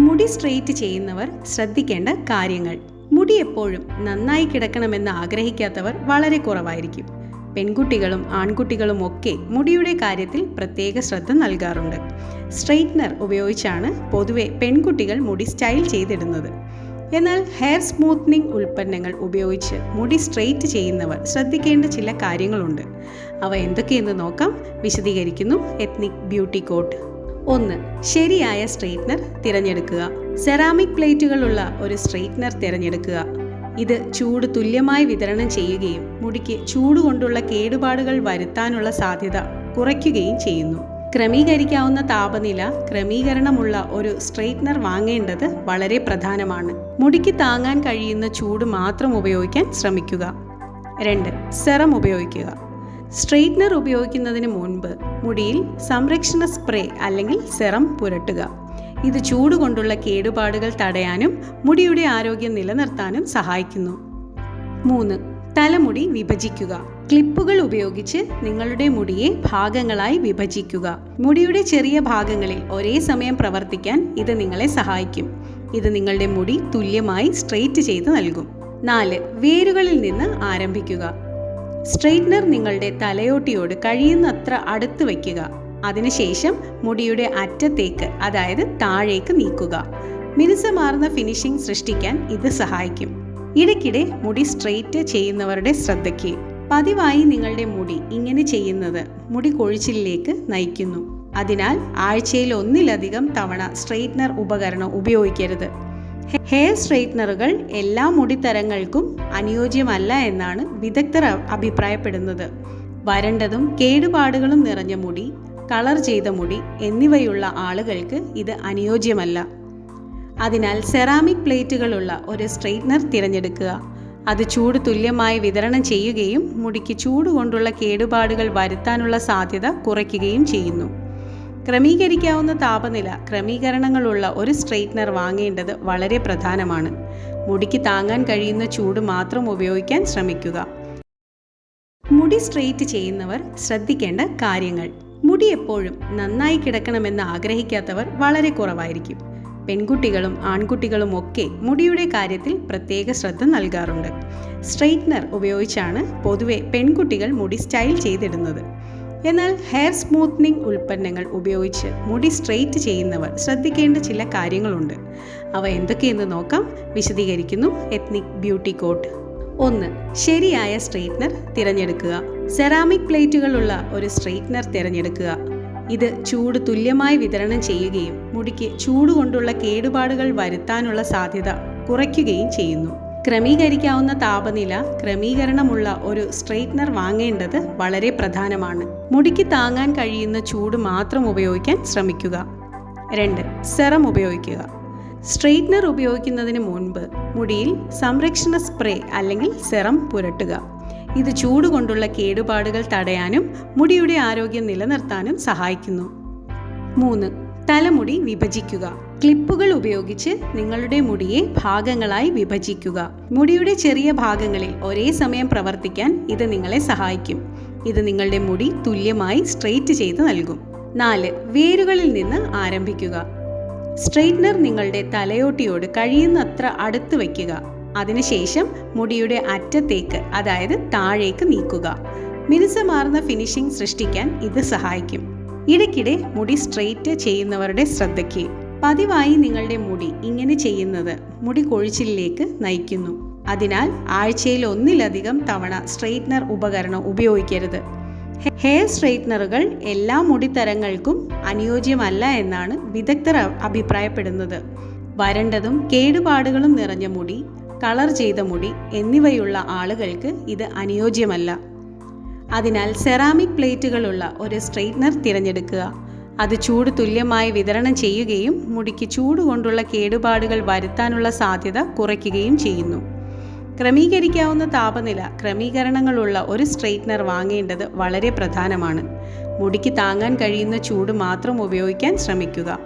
മുടി സ്ട്രെയിറ്റ് ചെയ്യുന്നവർ ശ്രദ്ധിക്കേണ്ട കാര്യങ്ങൾ. മുടി എപ്പോഴും നന്നായി കിടക്കണമെന്ന് ആഗ്രഹിക്കാത്തവർ വളരെ കുറവായിരിക്കും. പെൺകുട്ടികളും ആൺകുട്ടികളും ഒക്കെ മുടിയുടെ കാര്യത്തിൽ പ്രത്യേക ശ്രദ്ധ നൽകാറുണ്ട്. സ്ട്രെയിറ്റ്നർ ഉപയോഗിച്ചാണ് പൊതുവെ പെൺകുട്ടികൾ മുടി സ്റ്റൈൽ ചെയ്തിടുന്നത്. എന്നാൽ ഹെയർ സ്മൂത്ത്നിങ് ഉൽപ്പന്നങ്ങൾ ഉപയോഗിച്ച് മുടി സ്ട്രെയിറ്റ് ചെയ്യുന്നവർ ശ്രദ്ധിക്കേണ്ട ചില കാര്യങ്ങളുണ്ട്. അവ എന്തൊക്കെയെന്ന് നോക്കാം. വിശദീകരിക്കുന്നു. എത്നിക് ബ്യൂട്ടി കോട്ട് ഒന്ന് ശരിയായ സ്ട്രെയിറ്റ്നർ തിരഞ്ഞെടുക്കുക. സെറാമിക് പ്ലേറ്റുകളുള്ള ഒരു സ്ട്രെയിറ്റ്നർ തിരഞ്ഞെടുക്കുക. ഇത് ചൂട് തുല്യമായി വിതരണം ചെയ്യുകയും മുടിക്ക് ചൂട് കൊണ്ടുള്ള കേടുപാടുകൾ വരുത്താനുള്ള സാധ്യത കുറയ്ക്കുകയും ചെയ്യുന്നു. ക്രമീകരിക്കാവുന്ന താപനില ക്രമീകരണമുള്ള ഒരു സ്ട്രെയിറ്റ്നർ വാങ്ങേണ്ടത് വളരെ പ്രധാനമാണ്. മുടിക്ക് താങ്ങാൻ കഴിയുന്ന ചൂട് മാത്രം ഉപയോഗിക്കാൻ ശ്രമിക്കുക. രണ്ട് സെറം ഉപയോഗിക്കുക. സ്ട്രെയിറ്റ്നർ ഉപയോഗിക്കുന്നതിന് മുൻപ് മുടിയിൽ സംരക്ഷണ സ്പ്രേ അല്ലെങ്കിൽ സെറം പുരട്ടുക. ഇത് ചൂട് കൊണ്ടുള്ള കേടുപാടുകൾ തടയാനും മുടിയുടെ ആരോഗ്യം നിലനിർത്താനും സഹായിക്കുന്നു. മൂന്ന് തലമുടി വിഭജിക്കുക. ക്ലിപ്പുകൾ ഉപയോഗിച്ച് നിങ്ങളുടെ മുടിയെ ഭാഗങ്ങളായി വിഭജിക്കുക. മുടിയുടെ ചെറിയ ഭാഗങ്ങളിൽ ഒരേ സമയം പ്രവർത്തിക്കാൻ ഇത് നിങ്ങളെ സഹായിക്കും. ഇത് നിങ്ങളുടെ മുടി തുല്യമായി സ്ട്രെയിറ്റ് ചെയ്ത് നൽകും. നാല് വേരുകളിൽ നിന്ന് ആരംഭിക്കുക. സ്ട്രെയിറ്റ്നർ നിങ്ങളുടെ തലയോട്ടിയോട് കഴിയുന്നത്ര അടുത്ത് വയ്ക്കുക. അതിനുശേഷം മുടിയുടെ അറ്റത്തേക്ക് അതായത് താഴേക്ക് നീക്കുക. മിനുസമാർന്ന ഫിനിഷിംഗ് സൃഷ്ടിക്കാൻ ഇത് സഹായിക്കും. ഇടയ്ക്കിടെ മുടി സ്ട്രെയിറ്റ് ചെയ്യുന്നവരുടെ ശ്രദ്ധയ്ക്ക്. പതിവായി നിങ്ങളുടെ മുടി ഇങ്ങനെ ചെയ്യുന്നത് മുടി കൊഴിച്ചിലേക്ക് നയിക്കുന്നു. അതിനാൽ ആഴ്ചയിൽ ഒന്നിലധികം തവണ സ്ട്രെയിറ്റ്നർ ഉപകരണം ഉപയോഗിക്കരുത്. ഹെയർ സ്ട്രെയിറ്റ്നറുകൾ എല്ലാ മുടിത്തരങ്ങൾക്കും അനുയോജ്യമല്ല എന്നാണ് വിദഗ്ധർ അഭിപ്രായപ്പെടുന്നത്. വരണ്ടതും കേടുപാടുകളും നിറഞ്ഞ മുടി കളർ ചെയ്ത മുടി എന്നിവയുള്ള ആളുകൾക്ക് ഇത് അനുയോജ്യമല്ല. അതിനാൽ സെറാമിക് പ്ലേറ്റുകളുള്ള ഒരു സ്ട്രെയിറ്റ്നർ തിരഞ്ഞെടുക്കുക. അത് ചൂട് തുല്യമായി വിതരണം ചെയ്യുകയും മുടിക്ക് ചൂട് കൊണ്ടുള്ള കേടുപാടുകൾ വരുത്താനുള്ള സാധ്യത കുറയ്ക്കുകയും ചെയ്യുന്നു. ക്രമീകരിക്കാവുന്ന താപനില ക്രമീകരണങ്ങളുള്ള ഒരു സ്ട്രെയിറ്റ്നർ വാങ്ങേണ്ടത് വളരെ പ്രധാനമാണ്. മുടിക്ക് താങ്ങാൻ കഴിയുന്ന ചൂട് മാത്രം ഉപയോഗിക്കാൻ ശ്രമിക്കുക. മുടി സ്ട്രെയിറ്റ് ചെയ്യുന്നവർ ശ്രദ്ധിക്കേണ്ട കാര്യങ്ങൾ. മുടി എപ്പോഴും നന്നായി കിടക്കണമെന്ന് ആഗ്രഹിക്കാത്തവർ വളരെ കുറവായിരിക്കും. പെൺകുട്ടികളും ആൺകുട്ടികളും ഒക്കെ മുടിയുടെ കാര്യത്തിൽ പ്രത്യേക ശ്രദ്ധ നൽകാറുണ്ട്. സ്ട്രെയിറ്റ്നർ ഉപയോഗിച്ചാണ് പൊതുവെ പെൺകുട്ടികൾ മുടി സ്റ്റൈൽ ചെയ്തിടുന്നത്. എന്നാൽ ഹെയർ സ്മൂത്ത്നിങ് ഉൽപ്പന്നങ്ങൾ ഉപയോഗിച്ച് മുടി സ്ട്രെയിറ്റ് ചെയ്യുന്നവർ ശ്രദ്ധിക്കേണ്ട ചില കാര്യങ്ങളുണ്ട്. അവ എന്തൊക്കെയെന്ന് നോക്കാം. വിശദീകരിക്കുന്നു എത്നിക് ബ്യൂട്ടി കോട്ട്. ഒന്ന് ശരിയായ സ്ട്രെയിറ്റ്നർ തിരഞ്ഞെടുക്കുക. സെറാമിക് പ്ലേറ്റുകളുള്ള ഒരു സ്ട്രെയിറ്റ്നർ തിരഞ്ഞെടുക്കുക. ഇത് ചൂട് തുല്യമായി വിതരണം ചെയ്യുകയും മുടിക്ക് ചൂട് കൊണ്ടുള്ള കേടുപാടുകൾ വരുത്താനുള്ള സാധ്യത കുറയ്ക്കുകയും ചെയ്യുന്നു. ക്രമീകരിക്കാവുന്ന താപനില ക്രമീകരണമുള്ള ഒരു സ്ട്രെയിറ്റ്നർ വാങ്ങേണ്ടത് വളരെ പ്രധാനമാണ്. മുടിക്ക് താങ്ങാൻ കഴിയുന്ന ചൂട് മാത്രം ഉപയോഗിക്കാൻ ശ്രമിക്കുക. രണ്ട് സെറം ഉപയോഗിക്കുക. സ്ട്രെയിറ്റ്നർ ഉപയോഗിക്കുന്നതിന് മുൻപ് മുടിയിൽ സംരക്ഷണ സ്പ്രേ അല്ലെങ്കിൽ സെറം പുരട്ടുക. ഇത് ചൂട് കൊണ്ടുള്ള കേടുപാടുകൾ തടയാനും മുടിയുടെ ആരോഗ്യം നിലനിർത്താനും സഹായിക്കുന്നു. മൂന്ന് തലമുടി വിഭജിക്കുക. ക്ലിപ്പുകൾ ഉപയോഗിച്ച് നിങ്ങളുടെ മുടിയെ ഭാഗങ്ങളായി വിഭജിക്കുക. മുടിയുടെ ചെറിയ ഭാഗങ്ങളിൽ ഒരേ സമയം പ്രവർത്തിക്കാൻ ഇത് നിങ്ങളെ സഹായിക്കും. ഇത് നിങ്ങളുടെ മുടി തുല്യമായി സ്ട്രെയിറ്റ് ചെയ്ത് നൽകും. നാല് വേരുകളിൽ നിന്ന് ആരംഭിക്കുക. സ്ട്രെയിറ്റ്നർ നിങ്ങളുടെ തലയോട്ടിയോട് കഴിയുന്നത്ര അടുത്ത് വയ്ക്കുക. അതിനുശേഷം മുടിയുടെ അറ്റത്തേക്ക് അതായത് താഴേക്ക് നീക്കുക. മിനുസമാർന്ന ഫിനിഷിംഗ് സൃഷ്ടിക്കാൻ ഇത് സഹായിക്കും. ഇടയ്ക്കിടെ മുടി സ്ട്രെയിറ്റ് ചെയ്യുന്നവരുടെ ശ്രദ്ധയ്ക്ക് പതിവായി നിങ്ങളുടെ മുടി ഇങ്ങനെ ചെയ്യുന്നത് മുടി കൊഴിച്ചിലേക്ക് നയിക്കുന്നു. അതിനാൽ ആഴ്ചയിൽ ഒന്നിലധികം തവണ സ്ട്രെയിറ്റ്നർ ഉപകരണം ഉപയോഗിക്കരുത്. ഹെയർ സ്ട്രെയിറ്റ്നറുകൾ എല്ലാ മുടിത്തരങ്ങൾക്കും അനുയോജ്യമല്ല എന്നാണ് വിദഗ്ധർ അഭിപ്രായപ്പെടുന്നത്. വരണ്ടതും കേടുപാടുകളും നിറഞ്ഞ മുടി കളർ ചെയ്ത മുടി എന്നിവയുള്ള ആളുകൾക്ക് ഇത് അനുയോജ്യമല്ല. അതിനാൽ സെറാമിക് പ്ലേറ്റുകളുള്ള ഒരു സ്ട്രെയിറ്റ്നർ തിരഞ്ഞെടുക്കുക. അത് ചൂട് തുല്യമായി വിതരണം ചെയ്യുകയും മുടിക്ക് ചൂട് കൊണ്ടുള്ള കേടുപാടുകൾ വരുത്താനുള്ള സാധ്യത കുറയ്ക്കുകയും ചെയ്യുന്നു. ക്രമീകരിക്കാവുന്ന താപനില ക്രമീകരണങ്ങളുള്ള ഒരു സ്ട്രെയിറ്റ്നർ വാങ്ങേണ്ടത് വളരെ പ്രധാനമാണ്. മുടിക്ക് താങ്ങാൻ കഴിയുന്ന ചൂട് മാത്രം ഉപയോഗിക്കാൻ ശ്രമിക്കുക.